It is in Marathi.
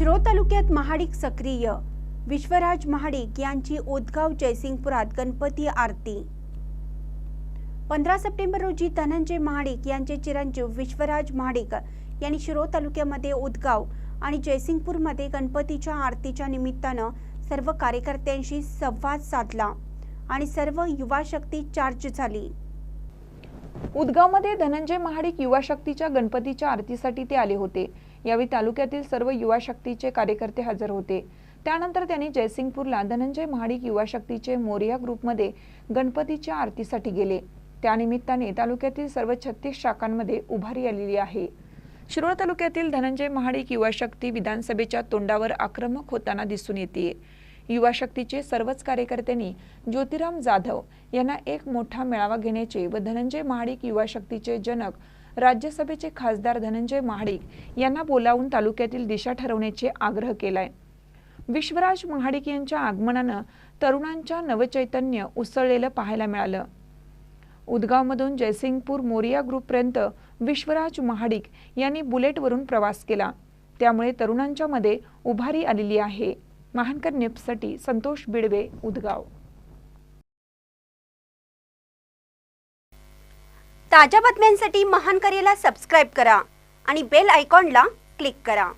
शिरो तालुक्यात महाडिक सक्रिय. विश्वराज महाडिक यांची ओदगाव जयसिंगपुरात गणपती आरती. पंधरा सप्टेंबर रोजी धनंजय महाडिक यांचे चिरंजीव विश्वराज महाडिक यांनी शिरो तालुक्यामध्ये उदगाव आणि जयसिंगपूरमध्ये गणपतीच्या आरतीच्या निमित्तानं सर्व कार्यकर्त्यांशी संवाद साधला आणि सर्व युवा शक्ती चार्ज झाली. उदगावमध्ये धनंजय महाडिक युवा शक्तीच्या गणपतीच्या आरतीसाठी ते आले होते. यावेळी तालुक्यातील सर्व युवा शक्तीचे कार्यकर्ते हजर होते. त्यानंतर त्यांनी जयसिंगपूरला धनंजय महाडिक युवा शक्तीचे मोरिया ग्रुपमध्ये गणपतीच्या आरतीसाठी गेले. त्यानिमित्ताने तालुक्यातील सर्व छत्तीस शाखांमध्ये उभारी आलेली आहे. शिरोळ तालुक्यातील धनंजय महाडिक युवा शक्ती विधानसभेच्या तोंडावर आक्रमक होताना दिसून येते. युवा शक्तीचे सर्वच कार्यकर्त्यांनी ज्योतिराम जाधव यांना एक मोठा मेळावा घेण्याचे व धनंजय महाडिक युवा शक्तीचे जनक राज्यसभेचे खासदार धनंजय महाडिक यांना बोलावून तालुक्यातील दिशा ठरवण्याचे आग्रह केलाय. विश्वराज महाडिक यांच्या आगमनानं तरुणांच्या नवचैतन्य उसळलेलं पाहायला मिळालं. उदगावमधून जयसिंगपूर मोरिया ग्रुपपर्यंत विश्वराज महाडिक यांनी बुलेटवरून प्रवास केला. त्यामुळे तरुणांच्या मध्ये उभारी आलेली आहे. महानकर न्यूजसाठी संतोष बिडवे उदगाव. ताज्या बातम्यांसाठी महानकरेला सबस्क्राईब करा आणि बेल आयकॉनला क्लिक करा.